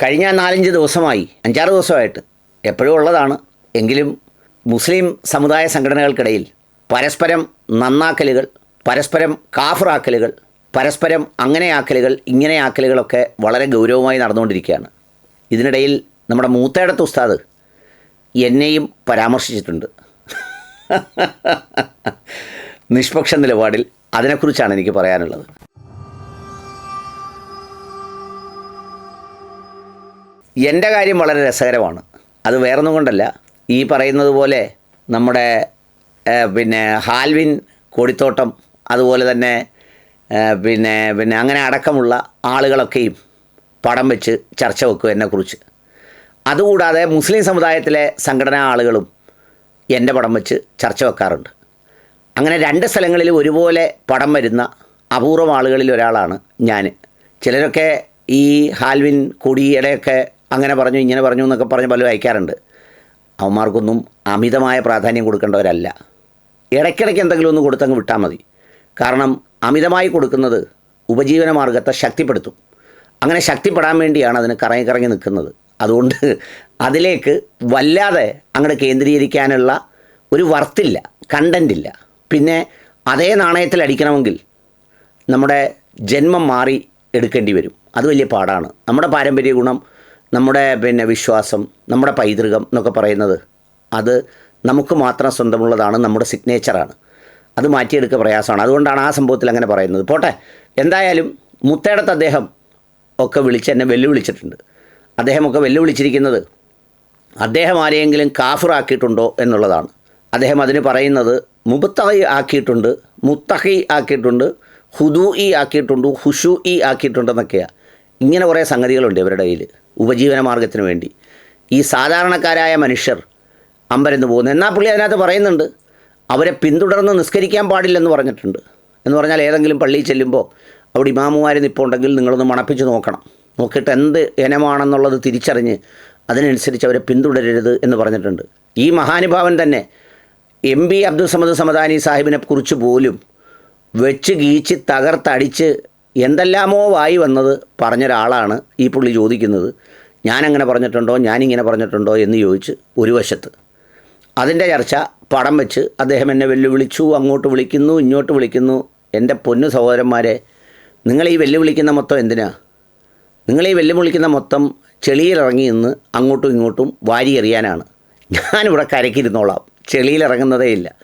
കഴിഞ്ഞ നാലഞ്ച് ദിവസമായി അഞ്ചാറ് ദിവസമായിട്ട് എപ്പോഴും ഉള്ളതാണ്. എങ്കിലും മുസ്ലിം സമുദായ സംഘടനകൾക്കിടയിൽ പരസ്പരം നന്നാക്കലുകൾ പരസ്പരം കാഫറാക്കലുകൾ പരസ്പരം അങ്ങനെയാക്കലുകൾ ഇങ്ങനെയാക്കലുകളൊക്കെ വളരെ ഗൗരവമായി നടന്നുകൊണ്ടിരിക്കുകയാണ്. ഇതിനിടയിൽ നമ്മുടെ മൂത്തേടത്ത് ഉസ്താദ് എന്നെയും പരാമർശിച്ചിട്ടുണ്ട്. നിഷ്പക്ഷ നിലപാടിൽ അതിനെക്കുറിച്ചാണ് എനിക്ക് പറയാനുള്ളത്. എന്റെ കാര്യം വളരെ രസകരമാണ്. അത് വേറൊന്നും കൊണ്ടല്ല. ഈ പറയുന്നത് പോലെ നമ്മുടെ പിന്നെ ഹാൽവിൻ കോടിത്തോട്ടം അതുപോലെ തന്നെ പിന്നെ പിന്നെ അങ്ങനെ അടക്കമുള്ള ആളുകളൊക്കെയും പടം വെച്ച് ചർച്ച വെക്കും എന്നെക്കുറിച്ച്. അതുകൂടാതെ മുസ്ലിം സമുദായത്തിലെ സംഘടനാ ആളുകളും എന്റെ പടം വെച്ച് ചർച്ച വെക്കാറുണ്ട്. അങ്ങനെ രണ്ട് സ്ഥലങ്ങളിൽ ഒരുപോലെ പടം വരുന്ന അപൂർവം ആളുകളിൽ ഒരാളാണ് ഞാൻ. ചിലരൊക്കെ ഈ ഹാൽവിൻ കൊടിയുടെയൊക്കെ അങ്ങനെ പറഞ്ഞു ഇങ്ങനെ പറഞ്ഞു എന്നൊക്കെ പറഞ്ഞ് പലരും അയക്കാറുണ്ട്. അവന്മാർക്കൊന്നും അമിതമായ പ്രാധാന്യം കൊടുക്കേണ്ടവരല്ല. ഇടയ്ക്കിടയ്ക്ക് എന്തെങ്കിലും ഒന്ന് കൊടുത്തങ്ങ് വിട്ടാൽ മതി. കാരണം അമിതമായി കൊടുക്കുന്നത് ഉപജീവന മാർഗത്തെ ശക്തിപ്പെടുത്തും. അങ്ങനെ ശക്തിപ്പെടാൻ വേണ്ടിയാണ് അതിന് കറങ്ങി കറങ്ങി നിൽക്കുന്നത്. അതുകൊണ്ട് അതിലേക്ക് വല്ലാതെ അങ്ങോട്ട് കേന്ദ്രീകരിക്കാനുള്ള ഒരു വർത്തില്ല കണ്ടന്റില്ല പിന്നെ അതേ നാണയത്തിൽ അടിക്കണമെങ്കിൽ നമ്മുടെ ജന്മം മാറി എടുക്കേണ്ടി വരും. അത് വലിയ പാടാണ്. നമ്മുടെ പാരമ്പര്യ ഗുണം നമ്മുടെ പിന്നെ വിശ്വാസം നമ്മുടെ പൈതൃകം എന്നൊക്കെ പറയുന്നത് അത് നമുക്ക് മാത്രം സ്വന്തമുള്ളതാണ് നമ്മുടെ സിഗ്നേച്ചറാണ് അത് മാറ്റിയെടുക്കുക പ്രയാസമാണ്. അതുകൊണ്ടാണ് ആ സംഭവത്തിൽ അങ്ങനെ പറയുന്നത്. പോട്ടെ എന്തായാലും മുത്തേടത്ത് അദ്ദേഹം ഒക്കെ വിളിച്ച് എന്നെ വെല്ലുവിളിച്ചിട്ടുണ്ട്. അദ്ദേഹമൊക്കെ വെല്ലുവിളിച്ചിരിക്കുന്നത് അദ്ദേഹം ആരെയെങ്കിലും കാഫിറാക്കിയിട്ടുണ്ടോ എന്നുള്ളതാണ്. അദ്ദേഹം അതിന് പറയുന്നത് മുബത്തഹി ആക്കിയിട്ടുണ്ട് മുത്തഹി ആക്കിയിട്ടുണ്ട് ഹുദു ഇ ആക്കിയിട്ടുണ്ട് ഹുഷു ഇ ആക്കിയിട്ടുണ്ടെന്നൊക്കെയാണ് ഇങ്ങനെ കുറേ സംഗതികളുണ്ട് ഇവരുടെ കയ്യിൽ ഉപജീവന മാർഗത്തിന് വേണ്ടി. ഈ സാധാരണക്കാരായ മനുഷ്യർ അമ്പരന്ന് പോകുന്നു. എന്നാൽ പുള്ളി അതിനകത്ത് പറയുന്നുണ്ട് അവരെ പിന്തുടർന്ന് നിസ്കരിക്കാൻ പാടില്ലെന്ന് പറഞ്ഞിട്ടുണ്ട്. എന്ന് പറഞ്ഞാൽ ഏതെങ്കിലും പള്ളിയിൽ ചെല്ലുമ്പോൾ അവിടെ ഇമാമുമാർ നിൽപ്പുണ്ടെങ്കിൽ നിങ്ങളൊന്ന് മണപ്പിച്ച് നോക്കണം. നോക്കിയിട്ട് എന്ത് ഇനമാണെന്നുള്ളത് തിരിച്ചറിഞ്ഞ് അതിനനുസരിച്ച് അവരെ പിന്തുടരരുത് എന്ന് പറഞ്ഞിട്ടുണ്ട്. ഈ മഹാനുഭാവൻ തന്നെ എം ബി അബ്ദുൽ സമദ് സമദാനി സാഹിബിനെ കുറിച്ച് പോലും വെച്ച് ഗീച്ച് തകർത്തടിച്ച് എന്തെല്ലാമോ വായി വന്നത് പറഞ്ഞൊരാളാണ് ഈ പുള്ളി ചോദിക്കുന്നത്. ഞാനങ്ങനെ പറഞ്ഞിട്ടുണ്ടോ? ഞാനിങ്ങനെ പറഞ്ഞിട്ടുണ്ടോ? എന്ന് ചോദിച്ച് ഒരു വശത്ത്. അതിന്റെ ചർച്ച പടം വെച്ച് അദ്ദേഹം എന്നെ വെല്ലുവിളിച്ചു അങ്ങോട്ട് വിളിക്കുന്നു ഇങ്ങോട്ട് വിളിക്കുന്നു. എന്റെ പൊന്നു സഹോദരന്മാരെ നിങ്ങൾ ഈ വെല്ലുവിളിക്കുന്ന മൊത്തം എന്തിനാ? നിങ്ങൾ ഈ വെല്ലുവിളിക്കുന്ന മൊത്തം ചെളിയിലിറങ്ങി നിന്ന് അങ്ങോട്ടും ഇങ്ങോട്ടും വാരി എറിയാനാണ്. ഞാനിവിടെ കരക്കിരുന്നോളാം. ചെളിയിലിറങ്ങുന്നതേ ഇല്ല.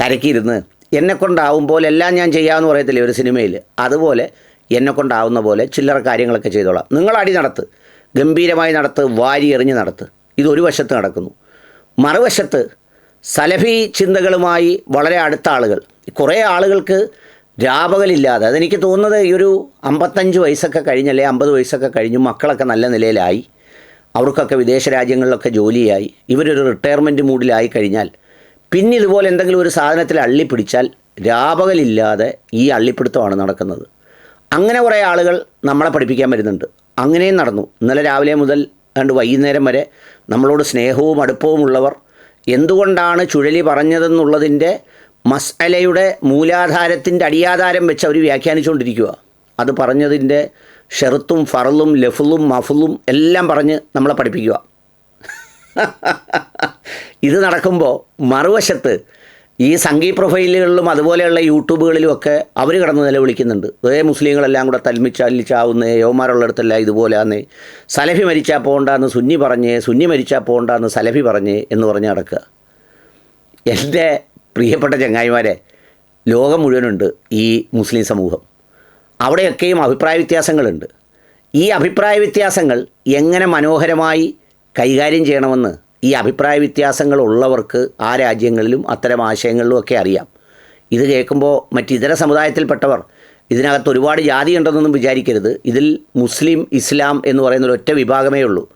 കരക്കിരുന്ന് എന്നെ കൊണ്ടാവും ഞാൻ ചെയ്യാമെന്ന് പറയത്തില്ലേ ഒരു സിനിമയിൽ? അതുപോലെ എന്നെ കൊണ്ടാവുന്ന പോലെ ചില്ലറ കാര്യങ്ങളൊക്കെ ചെയ്തോളാം. നിങ്ങൾ അടി നടത്ത്. ഗംഭീരമായി നടത്ത് വാരി എറിഞ്ഞ് നടത്ത്. ഇതൊരു വശത്ത് നടക്കുന്നു. മറുവശത്ത് സലഫി ചിന്തകളുമായി വളരെ അടുത്ത ആളുകൾ. കുറേ ആളുകൾക്ക് രാപകലില്ലാതെ അതെനിക്ക് തോന്നുന്നത് ഈ ഒരു അമ്പത്തഞ്ച് വയസ്സൊക്കെ കഴിഞ്ഞല്ലേ അമ്പത് വയസ്സൊക്കെ കഴിഞ്ഞു മക്കളൊക്കെ നല്ല നിലയിലായി. അവർക്കൊക്കെ വിദേശ രാജ്യങ്ങളിലൊക്കെ ജോലിയായി. ഇവരൊരു റിട്ടയർമെന്റ് മൂഡിലായി കഴിഞ്ഞാൽ പിന്നെ ഇതുപോലെ എന്തെങ്കിലും ഒരു സാധനത്തിൽ അള്ളിപ്പിടിച്ചാൽ രാപകലില്ലാതെ ഈ അള്ളിപ്പിടുത്തമാണ് നടക്കുന്നത്. അങ്ങനെ കുറേ ആളുകൾ നമ്മളെ പഠിപ്പിക്കാൻ വരുന്നുണ്ട്. അങ്ങനെയും നടന്നു. ഇന്നലെ രാവിലെ മുതൽ കണ്ട് വൈകുന്നേരം വരെ നമ്മളോട് സ്നേഹവും അടുപ്പവും ഉള്ളവർ എന്തുകൊണ്ടാണ് ചുഴലി പറഞ്ഞതെന്നുള്ളതിന്റെ മസ്അലയുടെ മൂലാധാരത്തിന്റെ അടിയാധാരം വെച്ച് അവർ വ്യാഖ്യാനിച്ചുകൊണ്ടിരിക്കുക. അത് പറഞ്ഞതിന്റെ ഷെറുത്തും ഫറലും ലഫുലും മഫുലും എല്ലാം പറഞ്ഞ് നമ്മളെ പഠിപ്പിക്കുക. ഇത് നടക്കുമ്പോൾ മറുവശത്ത് ഈ സംഗീ പ്രൊഫൈലുകളിലും അതുപോലെയുള്ള യൂട്യൂബുകളിലും ഒക്കെ അവർ കിടന്ന് നിലവിളിക്കുന്നുണ്ട്. ഒരേ മുസ്ലിങ്ങളെല്ലാം കൂടെ തൽമിച്ചാലിച്ചാവുന്നേ യോമാരുള്ള അടുത്തല്ല ഇതുപോലെ ആന്നേ സലഫി മരിച്ചാൽ പോകണ്ടെന്ന് സുന്നി പറഞ്ഞേ സുന്നി മരിച്ചാൽ പോകണ്ടെന്ന് സലഫി പറഞ്ഞേ എന്ന് പറഞ്ഞ് നടക്കുക. എന്റെ പ്രിയപ്പെട്ട ചങ്ങായിമാരെ ലോകം മുഴുവനുണ്ട് ഈ മുസ്ലിം സമൂഹം. അവിടെയൊക്കെയും അഭിപ്രായ വ്യത്യാസങ്ങളുണ്ട്. ഈ അഭിപ്രായ വ്യത്യാസങ്ങൾ എങ്ങനെ മനോഹരമായി കൈകാര്യം ചെയ്യണമെന്ന് ഈ അഭിപ്രായ വ്യത്യാസങ്ങൾ ഉള്ളവർക്ക് ആ രാജ്യങ്ങളിലും അത്തരം ആശയങ്ങളിലും ഒക്കെ അറിയാം. ഇത് കേൾക്കുമ്പോൾ മറ്റിതര സമുദായത്തിൽപ്പെട്ടവർ ഇതിനകത്ത് ഒരുപാട് ജാതി ഉണ്ടെന്നൊന്നും വിചാരിക്കരുത്. ഇതിൽ മുസ്ലിം ഇസ്ലാം എന്ന് പറയുന്ന ഒറ്റ വിഭാഗമേ ഉള്ളൂ.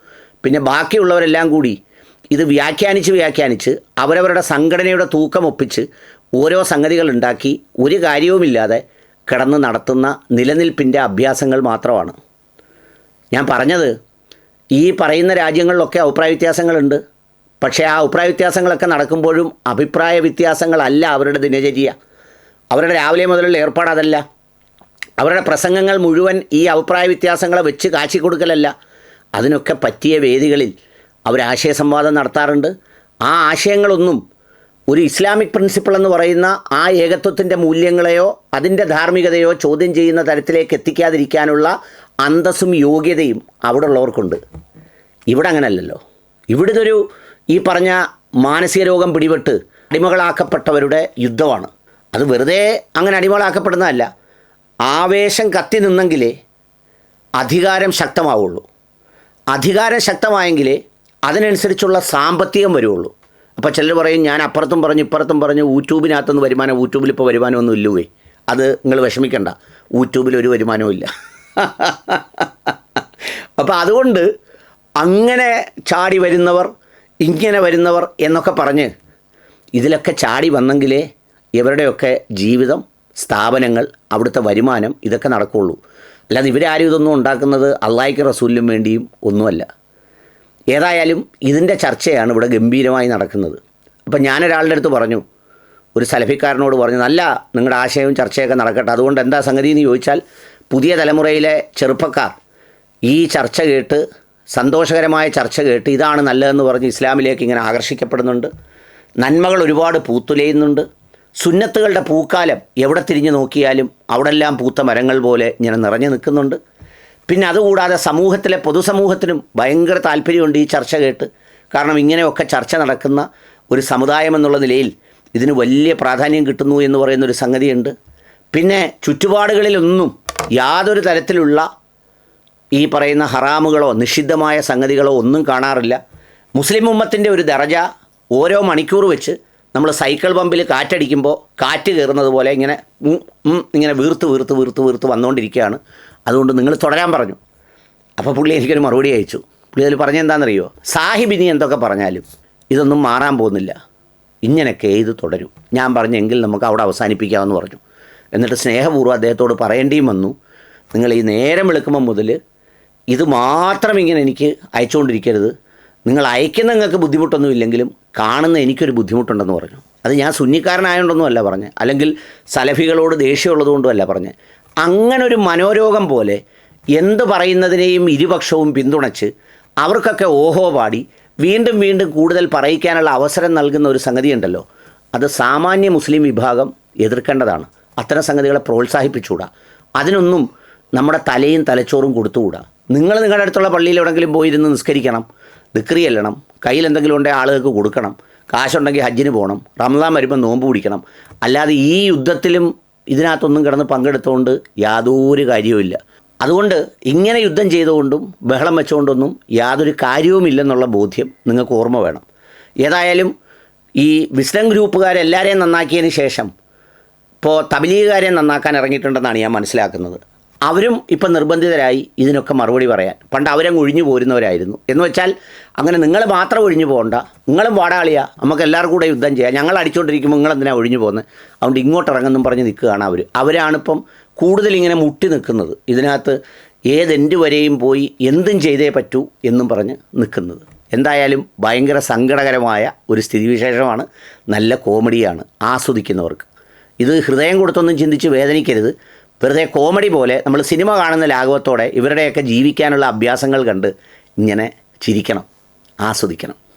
പിന്നെ ബാക്കിയുള്ളവരെല്ലാം കൂടി ഇത് വ്യാഖ്യാനിച്ച് വ്യാഖ്യാനിച്ച് അവരവരുടെ സംഘടനയുടെ തൂക്കം ഒപ്പിച്ച് ഓരോ സംഗതികൾ ഉണ്ടാക്കി ഒരു കാര്യവുമില്ലാതെ കിടന്ന് നടത്തുന്ന നിലനിൽപ്പിന്റെ അഭ്യാസങ്ങൾ മാത്രമാണ്. ഞാൻ പറഞ്ഞത് ഈ പറയുന്ന രാജ്യങ്ങളിലൊക്കെ അഭിപ്രായ വ്യത്യാസങ്ങളുണ്ട്. പക്ഷേ ആ അഭിപ്രായ വ്യത്യാസങ്ങളൊക്കെ നടക്കുമ്പോഴും അഭിപ്രായ വ്യത്യാസങ്ങളല്ല അവരുടെ ദിനചര്യ. അവരുടെ രാവിലെ മുതലുള്ള ഏർപ്പാട് അതല്ല. അവരുടെ പ്രസംഗങ്ങൾ മുഴുവൻ ഈ അഭിപ്രായ വ്യത്യാസങ്ങളെ വെച്ച് കാച്ചി കൊടുക്കലല്ല അതിനൊക്കെ പറ്റിയ വേദികളിൽ അവർ ആശയ സംവാദം നടത്താറുണ്ട്. ആ ആശയങ്ങളൊന്നും ഒരു ഇസ്ലാമിക് പ്രിൻസിപ്പിൾ എന്ന് പറയുന്ന ആ ഏകത്വത്തിന്റെ മൂല്യങ്ങളെയോ അതിന്റെ ധാർമ്മികതയോ ചോദ്യം ചെയ്യുന്ന തരത്തിലേക്ക് എത്തിക്കാതിരിക്കാനുള്ള അന്തസ്സും യോഗ്യതയും അവിടെ ഉള്ളവർക്കുണ്ട് ഇവിടെ അങ്ങനല്ലല്ലോ ഇവിടുത്തെ ഒരു ഈ പറഞ്ഞ മാനസിക രോഗം പിടിപെട്ട് അടിമകളാക്കപ്പെട്ടവരുടെ യുദ്ധമാണ്. അത് വെറുതെ അങ്ങനെ അടിമകളാക്കപ്പെടുന്നതല്ല. ആവേശം കത്തി നിന്നെങ്കിലേ അധികാരം ശക്തമാവുള്ളൂ. അധികാരം ശക്തമായെങ്കിലേ അതിനനുസരിച്ചുള്ള സാമ്പത്തികം വരുള്ളൂ. അപ്പോൾ ചിലർ പറയും ഞാൻ അപ്പുറത്തും പറഞ്ഞു ഇപ്പുറത്തും പറഞ്ഞു യൂട്യൂബിനകത്തുനിന്ന് വരുമാനം യൂട്യൂബിൽ ഇപ്പോൾ വരുമാനമൊന്നും ഇല്ലുവേ. അത് നിങ്ങൾ വിഷമിക്കണ്ട. യൂട്യൂബിൽ ഒരു വരുമാനവും ഇല്ല. അപ്പോൾ അതുകൊണ്ട് അങ്ങനെ ചാടി വരുന്നവർ ഇങ്ങനെ വരുന്നവർ എന്നൊക്കെ പറഞ്ഞ് ഇതിലൊക്കെ ചാടി വന്നെങ്കിലേ ഇവരുടെയൊക്കെ ജീവിതം സ്ഥാപനങ്ങൾ അവിടുത്തെ വരുമാനം ഇതൊക്കെ നടക്കുകയുള്ളൂ അല്ലാതെ ഇവരാരും ഇതൊന്നും ഉണ്ടാക്കുന്നത് അള്ളാഹിക്ക് റസൂലിനും വേണ്ടിയും ഒന്നുമല്ല. ഏതായാലും ഇതിന്റെ ചർച്ചയാണ് ഇവിടെ ഗംഭീരമായി നടക്കുന്നത്. അപ്പം ഞാനൊരാളുടെ അടുത്ത് പറഞ്ഞു ഒരു സലഫിക്കാരനോട് പറഞ്ഞു നല്ല നിങ്ങളുടെ ആശയവും ചർച്ചയൊക്കെ നടക്കട്ടെ. അതുകൊണ്ട് എന്താ സംഗതി എന്ന് ചോദിച്ചാൽ പുതിയ തലമുറയിലെ ചെറുപ്പക്കാർ ഈ ചർച്ച കേട്ട് സന്തോഷകരമായ ചർച്ച കേട്ട് ഇതാണ് നല്ലതെന്ന് പറഞ്ഞ് ഇസ്ലാമിലേക്ക് ഇങ്ങനെ ആകർഷിക്കപ്പെടുന്നുണ്ട്. നന്മകൾ ഒരുപാട് പൂത്തുലയുന്നുണ്ട്. സുന്നത്തുകളുടെ പൂക്കാലം എവിടെ തിരിഞ്ഞു നോക്കിയാലും അവിടെല്ലാം പൂത്ത മരങ്ങൾ പോലെ ഇങ്ങനെ നിറഞ്ഞു നിൽക്കുന്നുണ്ട്. പിന്നെ അതുകൂടാതെ സമൂഹത്തിലെ പൊതുസമൂഹത്തിനും ഭയങ്കര താല്പര്യമുണ്ട് ഈ ചർച്ച കേട്ട്. കാരണം ഇങ്ങനെയൊക്കെ ചർച്ച നടക്കുന്ന ഒരു സമുദായം എന്നുള്ള നിലയിൽ ഇതിന് വലിയ പ്രാധാന്യം കിട്ടുന്നു എന്ന് പറയുന്നൊരു സംഗതിയുണ്ട്. പിന്നെ ചുറ്റുപാടുകളിലൊന്നും യാതൊരു തരത്തിലുള്ള ഈ പറയുന്ന ഹറാമുകളോ നിഷിദ്ധമായ സംഗതികളോ ഒന്നും കാണാറില്ല. മുസ്ലിം ഉമ്മത്തിന്റെ ഒരു ദറജ ഓരോ മണിക്കൂർ വെച്ച് നമ്മൾ സൈക്കിൾ പമ്പിൽ കാറ്റടിക്കുമ്പോൾ കാറ്റ് കയറുന്നത് പോലെ ഇങ്ങനെ ഇങ്ങനെ വീർത്ത് വീർത്ത് വീർത്ത് വീർത്ത് വന്നുകൊണ്ടിരിക്കുകയാണ് അതുകൊണ്ട് നിങ്ങൾ തുടരാൻ പറഞ്ഞു. അപ്പോൾ പുള്ളി എനിക്കൊരു മറുപടി അയച്ചു. പുള്ളി അതിൽ പറഞ്ഞെന്താണെന്നറിയോ സാഹിബിനി എന്തൊക്കെ പറഞ്ഞാലും ഇതൊന്നും മാറാൻ പോകുന്നില്ല. ഇങ്ങനെയൊക്കെ ഇത് തുടരും. ഞാൻ പറഞ്ഞെങ്കിൽ നമുക്ക് അവിടെ അവസാനിപ്പിക്കാമെന്ന് പറഞ്ഞു. എന്നിട്ട് സ്നേഹപൂർവം അദ്ദേഹത്തോട് പറയേണ്ടിയും വന്നു. നിങ്ങൾ ഈ നേരം വെളുക്കുമ്പോൾ മുതൽ ഇത് മാത്രം ഇങ്ങനെ എനിക്ക് അയച്ചുകൊണ്ടിരിക്കരുത്. നിങ്ങൾ അയക്കുന്ന നിങ്ങൾക്ക് ബുദ്ധിമുട്ടൊന്നും ഇല്ലെങ്കിലും കാണുന്ന എനിക്കൊരു ബുദ്ധിമുട്ടുണ്ടെന്ന് പറഞ്ഞു. അത് ഞാൻ സുന്നിക്കാരനായതുകൊണ്ടൊന്നും അല്ല പറഞ്ഞത് അല്ലെങ്കിൽ സലഫികളോട് ദേഷ്യമുള്ളതുകൊണ്ടും അല്ല പറഞ്ഞത് അങ്ങനെ ഒരു മനോരോഗം പോലെ എന്ത് പറയുന്നതിനെയും ഇരുപക്ഷവും പിന്തുണച്ച് അവർക്കൊക്കെ ഓഹോ പാടി വീണ്ടും വീണ്ടും കൂടുതൽ പറയിക്കാനുള്ള അവസരം നൽകുന്ന ഒരു സംഗതിയുണ്ടല്ലോ. അത് സാമാന്യ മുസ്ലിം വിഭാഗം എതിർക്കേണ്ടതാണ്. അത്തരം സംഗതികളെ പ്രോത്സാഹിപ്പിച്ചുകൂടാ. അതിനൊന്നും നമ്മുടെ തലയും തലച്ചോറും കൊടുത്തുകൂടാ. നിങ്ങൾ നിങ്ങളുടെ അടുത്തുള്ള പള്ളിയിൽ എവിടെങ്കിലും പോയിരുന്ന് നിസ്കരിക്കണം ദിക്രി അല്ലണം കയ്യിൽ എന്തെങ്കിലും ഉണ്ടെങ്കിൽ ആളുകൾക്ക് കൊടുക്കണം കാശുണ്ടെങ്കിൽ ഹജ്ജിന് പോകണം റംസാൻ വരുമ്പോൾ നോമ്പ് പിടിക്കണം. അല്ലാതെ ഈ യുദ്ധത്തിലും ഇതിനകത്തൊന്നും കിടന്ന് പങ്കെടുത്തുകൊണ്ട് യാതൊരു കാര്യവുമില്ല അതുകൊണ്ട് ഇങ്ങനെ യുദ്ധം ചെയ്തുകൊണ്ടും ബഹളം വെച്ചുകൊണ്ടൊന്നും യാതൊരു കാര്യവുമില്ലെന്നുള്ള ബോധ്യം നിങ്ങൾക്ക് ഓർമ്മ വേണം. ഏതായാലും ഈ വിസ്ലം ഗ്രൂപ്പുകാരെല്ലാവരെയും നന്നാക്കിയതിന് ശേഷം ഇപ്പോൾ തബലീഗുകാരെ നന്നാക്കാൻ ഇറങ്ങിയിട്ടുണ്ടെന്നാണ് ഞാൻ മനസ്സിലാക്കുന്നത്. അവരും ഇപ്പം നിർബന്ധിതരായി ഇതിനൊക്കെ മറുപടി പറയാൻ. പണ്ട് അവരങ്ങ് ഒഴിഞ്ഞു പോരുന്നവരായിരുന്നു. എന്ന് വെച്ചാൽ അങ്ങനെ നിങ്ങൾ മാത്രം ഒഴിഞ്ഞു പോകണ്ട. നിങ്ങളും വാടാളിയാ. നമുക്ക് എല്ലാവർക്കും കൂടെ യുദ്ധം ചെയ്യാം. ഞങ്ങൾ അടിച്ചുകൊണ്ടിരിക്കുമ്പോൾ നിങ്ങൾ എന്തിനാണ് ഒഴിഞ്ഞു പോകുന്നത് അതുകൊണ്ട് ഇങ്ങോട്ട് ഇറങ്ങുന്നും പറഞ്ഞ് നിൽക്കുകയാണ് അവർ അവരാണിപ്പം കൂടുതൽ ഇങ്ങനെ മുട്ടി നിൽക്കുന്നത്. ഇതിനകത്ത് ഏതെന്റ് വരെയും പോയി എന്തും ചെയ്തേ പറ്റൂ എന്നും പറഞ്ഞ് നിൽക്കുന്നത്. എന്തായാലും ഭയങ്കര സങ്കടകരമായ ഒരു സ്ഥിതിവിശേഷമാണ്. നല്ല കോമഡിയാണ് ആസ്വദിക്കുന്നവർക്ക്. ഇത് ഹൃദയം കൊടുത്തൊന്നും ചിന്തിച്ച് വേദനിക്കരുത്. വെറുതെ കോമഡി പോലെ നമ്മൾ സിനിമ കാണുന്ന ലാഘവത്തോടെ ഇവരുടെയൊക്കെ ജീവിക്കാനുള്ള അഭ്യാസങ്ങൾ കണ്ട് ഇങ്ങനെ ചിരിക്കണം ആസ്വദിക്കണം.